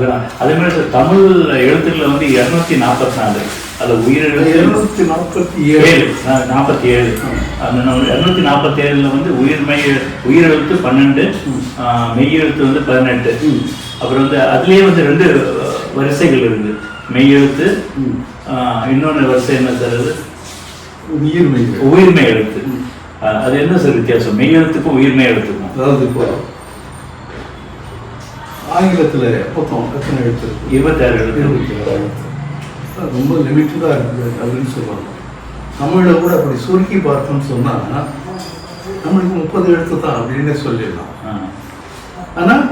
அதுதான். அதே மாதிரி தமிழ் எழுத்துக்கள் வந்து இரநூத்தி நாற்பத்தி நாலு. அது உயிரெழுத்து இருநூத்தி நாற்பத்தி ஏழு. நாற்பத்தி ஏழு. அந்த இரநூத்தி நாற்பத்தி ஏழுல வந்து உயிர்மெய் உயிரெழுத்து பன்னெண்டு மெய்யெழுத்து வந்து பதினெட்டு. அப்புறம் வந்து அதுலயே வந்து ரெண்டு வரிசைகள் இருக்குது மெய்யெழுத்து இன்னொன்று வரிசை என்ன சார் அது? உயிர் மெய்கள் உயிர்மை எழுத்து அது என்ன சார் வித்தியாசம்? மெய்யெழுத்துக்கும் உயிர்மை எழுத்துக்கும். அதாவது இப்போ ஆங்கிலத்துல மொத்தம் எத்தனை எழுத்து? இருக்கு இருபத்தாறு எழுத்து. இருபத்தி எழுத்து. ரொம்ப லிமிட்டடாக இருக்குது அப்படின்னு சொல்லுவாங்க. தமிழில் கூட அப்படி சுருக்கி பார்த்தோம்னு சொன்னா நம்மளுக்கு முப்பது எழுத்து தான் அப்படின்னே சொல்லிடலாம். ஆஹ். ஆனா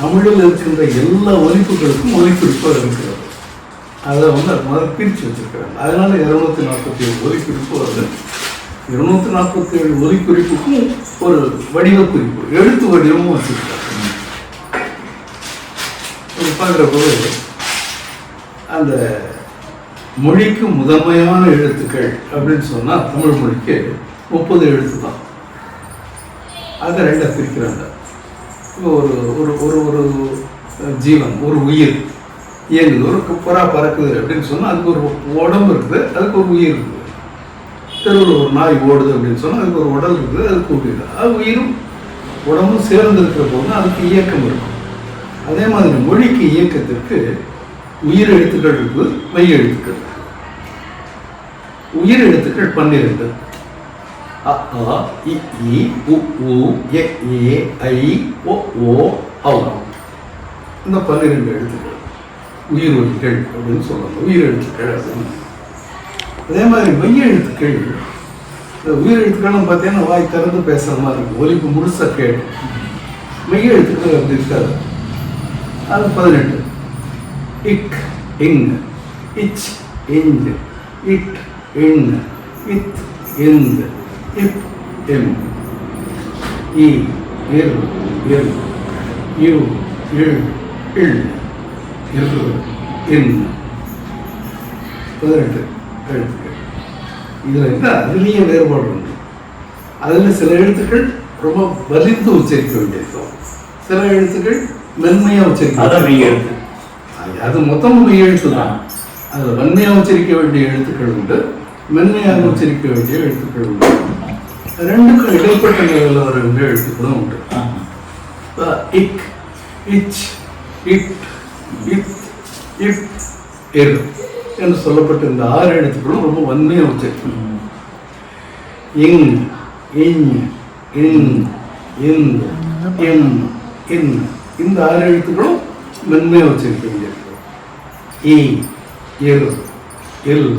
தமிழில் இருக்கின்ற எல்லா ஒலிப்புகளுக்கும் ஒலிக்குறிப்பு இருக்கிறது. அதை வந்து அது முதல்ல பிரித்து வச்சிருக்கிறாங்க. அதனால இருநூத்தி நாற்பத்தி ஏழு ஒலிக்குறிப்பு வருது இருநூத்தி நாற்பத்தி ஏழு ஒலிக்குறிப்புக்கும் ஒரு வடிவ குறிப்பு எழுத்து வடிவமும் வச்சிருக்காங்க. அப்படி பார்க்குற போது அந்த மொழிக்கு முதன்மையான எழுத்துக்கள் அப்படின்னு சொன்னால் தமிழ் மொழிக்கு முப்பது எழுத்து தான் அதை ரெண்டாக பிரிக்கிறாங்க. இப்போ ஒரு ஒரு ஒரு ஒரு ஜீவன் ஒரு உயிர் இயங்குது. ஒரு புறா பறக்குது அப்படின்னு சொன்னால் அதுக்கு ஒரு உடம்பு இருக்குது அதுக்கு ஒரு உயிர் இருக்குது. தெருவில் ஒரு நாய் ஓடுது அப்படின்னு சொன்னால் அதுக்கு ஒரு உடல் இருக்குது அதுக்கு உயிர் அது உயிரும் உடம்பும் சேர்ந்து இருக்கிற போது அதுக்கு இயக்கம் இருக்கும். அதே மாதிரி மொழிக்கு இயக்கத்திற்கு உயிர் எழுத்துக்கள் இருக்குது மெய் எழுத்துக்கள். உயிர் எழுத்துக்கள் பன்னிரண்டு. அ இ உ ஊ எ ஏ ஐ ஓ ஓ ஔ இந்த பன்னிரண்டு எழுத்துக்கள். உயிர் ஒலிகள் அப்படின்னு சொல்லுவாங்க உயிர் எழுத்துக்கள் அப்படின்னு. அதே மாதிரி மெய் எழுத்துக்கள். இந்த உயிர் எழுத்துக்கள்னு பார்த்தீங்கன்னா வாய் திறந்து பேசுற மாதிரி இருக்கும் ஒலிப்பு முழுசா கேட்கும் மெய் எழுத்துக்கள் அப்படி இருக்காது. அது பதினெட்டு இக் இங் இச் இஞ் இட் இன் இத் இந்த் இப் எம் இ இர் இர் யு இல் இல் இர் இன் பதினெட்டு எழுத்துக்கள் இதில் என்ன அதுலேயே வேறுபாடு உண்டு அதில் சில எழுத்துக்கள் ரொம்ப வலிந்து உச்சரிக்க வேண்டியிருக்கும் சில எழுத்துக்கள் மென்மையாக எழுத்து. அது- மெய் எழுத்து தான். அதில் வன்மையாக உச்சரிக்க வேண்டிய எழுத்துக்கள் உண்டு. மென்மையாக உச்சரிக்க வேண்டிய எழுத்துக்கள் உண்டு. ரெண்டுக்கும் இடைப்பட்ட நிலையில் வர வேண்டிய எழுத்துக்களும் உண்டு. இக் இச் இட் இத் இப் இர் என்று சொல்லப்பட்ட இந்த ஆறு எழுத்துக்களும் ரொம்ப வன்மையாக உச்சரிக்கணும். இங் இஞ் இன் இந்த் இம் இன் இந்த ஆறு எழுத்துக்களும் மென்மையாக உச்சரிக்க வேண்டியிருக்கும் இ இர் இல்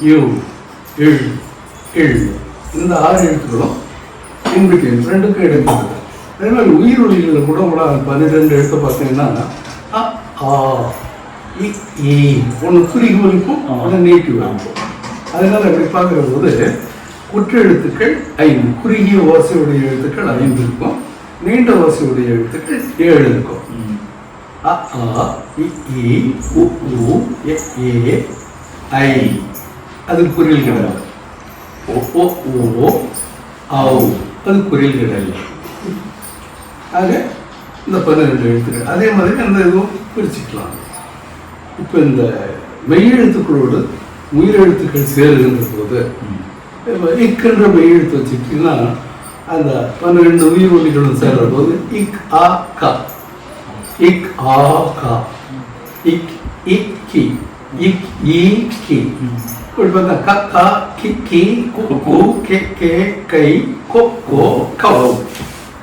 யு இல் இல் இந்த ஆறு எழுத்துக்களும் இன்பிட்வீன் ரெண்டுக்கும் இடைப்பட்டது. அதே மாதிரி உயிர் ஒலிகளில் கூட கூட பன்னிரெண்டு எழுத்து பார்த்தீங்கன்னா ஒன்று குறுகி ஒலிக்கும் ஒன்று நீட்டி ஒலிக்கும் அதனால அப்படி பார்க்குற போது குற்ற எழுத்துக்கள் ஐந்து குறுகிய ஓசையுடைய எழுத்துக்கள் ஐந்து இருக்கும். நீண்ட ஓசையுடைய எழுத்துக்கள் ஏழு இருக்கும். அ ஆ இ ஈ உ எ ஏ ஐ அது குறில் கிடையாது ஓ ஓ ஓ ஔ அது குறில் கிடையாது ஆக இந்த பன்னிரெண்டு எழுத்துக்கள் அதே மாதிரி அந்த இதுவும் பிரிச்சுக்கலாம் இப்போ இந்த மெய்யெழுத்துக்களோடு உயிரெழுத்துக்கள் சேருகின்ற போது இக்குன்ற மெய்யெழுத்து வச்சுக்கிட்டீங்கன்னா அந்த பன்னிரெண்டு உயிர் ஒலிகளும் சேர்ற போது இக் ஆ கா. இக் ஆ கா. இக் இக் கி. இக் ஈ கி. இப்படி பார்த்தா க கா கி கி கு கு கே கே. கை கொ கோ கவ்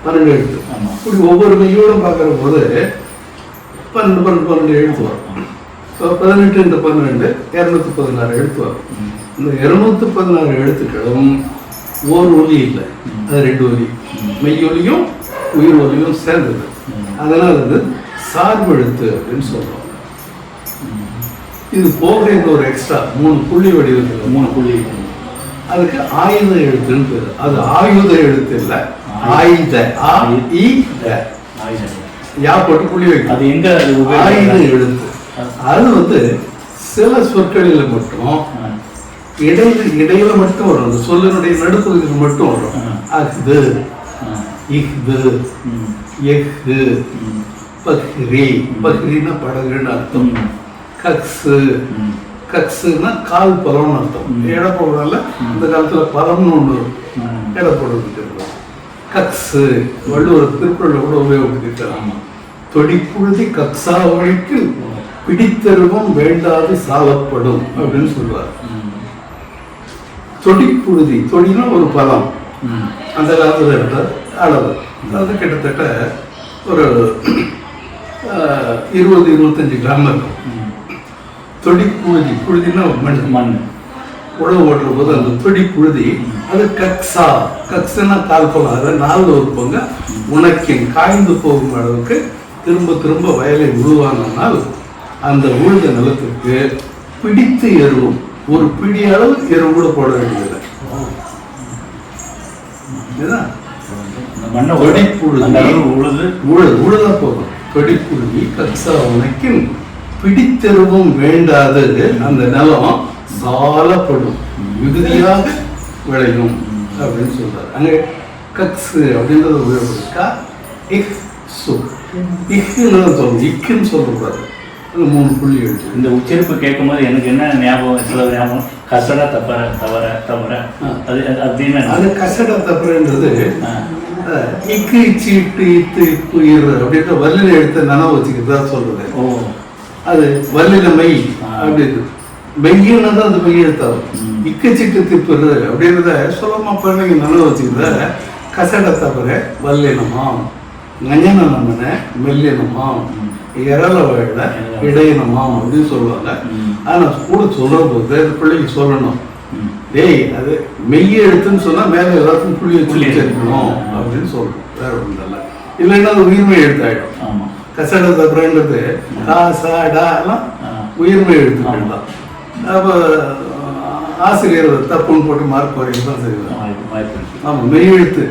பன்னெண்டு எழுத்து. இப்படி ஒவ்வொரு மெய்யோடும் பார்க்குற போது பன்னெண்டு பன்னெண்டு பன்னெண்டு எழுத்து வரும். பதினெட்டு இந்த பன்னிரெண்டு இரநூத்தி பதினாறு எழுத்து வரும். இந்த இருநூத்தி பதினாறு எழுத்துக்களும் ஓர் ஒலி இல்லை. அது ரெண்டு ஒலி. மெய் ஒலியும் உயிர் ஒலியும் சேர்ந்தது. அதனால் அது சார்பு எழுத்து அப்படின்னு சொல்றோம். இது போக ஒரு எக்ஸ்ட்ரா மூணு புள்ளி வடிவத்தில் மூணு புள்ளி. அதுக்கு ஆயுத எழுத்துன்னு பேரு. அது ஆயுத எழுத்து இல்லை. ஆயுத. யா போட்டு புள்ளி வைக்கும் அது எங்க ஆயுத? எழுத்து. அது வந்து சில சொற்களில் மட்டும். இடையில இடையில மட்டும் வரும். அந்த சொல்லினுடைய நடுப்பகுதியில் மட்டும் வரும். ம். எஃகு ம். பஹ்ரி. பஹ்ரின்னா படகுன்னு அர்த்தம். கக்ஸு. ம். கக்ஸுன்னா கால் பலம்னு அர்த்தம். எடை இந்த காலத்துல பலம்னு ம். எடை போடுறதுக்கு கக்ஸு. வள்ளுவர் திருக்குறள் கூட உபயோகப்படுத்திட்டார் ஆமா. தொடிப்புழுதி கக்ஸாவழிக்கு பிடித்தருவம் வேண்டாது சாலப்படும் அப்படின்னு சொல்றார் ம். தொடிப்புழுதி தொடினா ஒரு பதம். அந்த காலத்துல இருந்த அளவு. அது கிட்டத்தட்ட ஒரு இருபது இருபத்தஞ்சு கிராம் இருக்கும். ம். தொடி புழுதி புழுதினா மண். மண். உழவு ஓட்டுற போது அந்த தொடி புழுதி அது கக்ஸா. கக்ஸுன்னா கால் போலாம் அதை நாலு ஒரு பங்க உனக்கின் காய்ந்து போகும் அளவுக்கு திரும்ப திரும்ப வயலை உழுவானால் அந்த உழுத நிலத்திற்கு பிடித்து எருவும். ஒரு பிடி அளவு எருவு கூட போட வேண்டியது இதுதான் இந்த மண்ணை வெடிப்புழுதி. அந்த அளவு உழுது. உழு உழுத போதும். தொடிப்புழுதி கக்ஸா உனக்கின் பிடித்தெருவும் வேண்டாதது அந்த நிலம் சாலப்படும். மிகுதியாக விளையும் அப்படின்னு சொல்றாரு. அங்க கக்ஸு அப்படின்றது உபயோகப்படுக்கா இக் சு இக்குன்னு தான் சொல்லணும் இக்குன்னு சொல்லக்கூடாது. மூணு புள்ளி எழுத்து இந்த உச்சரிப்பு கேட்கும்போது எனக்கு என்ன ஞாபகம் சில ஞாபகம்? கசடா தப்பற தவற தவற. அது அப்படின்னு அது கசட. அஹ், இக்கு சீட்டு இத்து இப்பு அப்படின்ற வல்லின எழுத்த நினைவு வச்சுக்கிறதா சொல்றது. ஓ. அது வல்லின மெய் ஆ. அப்படின்னு மெய்யுன்னு தான் அது மெய் எழுத்தாகும் ம். இக்கச்சிட்டு திப்புரு அப்படின்றத சுலமா பிள்ளைங்க நினைவு வச்சுக்கிறத கசட தவிர வல்லினமாம் நஞ்சன நம்மன மெல்லினமாம் ம். இரல வேட இடையினமாம் அப்படின்னு சொல்லுவாங்க. ம். ஆனா கூட சொல்ற போது பிள்ளைக்கு சொல்லணும். டேய் அது மெய் எழுத்துன்னு சொன்னா மேல எல்லாத்துக்கும் புள்ளி வச்சு ஆ. அப்படின்னு சொல்றோம். வேற ஒன்றும் இல்லை. இல்லைன்னா அது உயிர்மை எழுத்தாயிடும். கசட தப்புறன்றது கா சா டா எல்லாம் ஆ. உயிர்மை எழுத்துக்கள் தான். அப்போ ஆசிரியர் தப்புன்னு போட்டு மார்க் குறைக்க தான் செய்வாங்க ஆமாம் மெய் எழுத்து.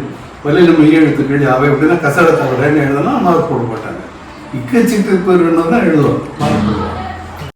வள்ளியில் மெய் எழுத்துக்கள் அவை எப்படின்னா கசட தவறன்னு எழுதலாம் மார்க் போட மாட்டாங்க. இக்கச்சிட்டு பேருன்னு தான் எழுதுவாங்க மார்க் போடுவாங்க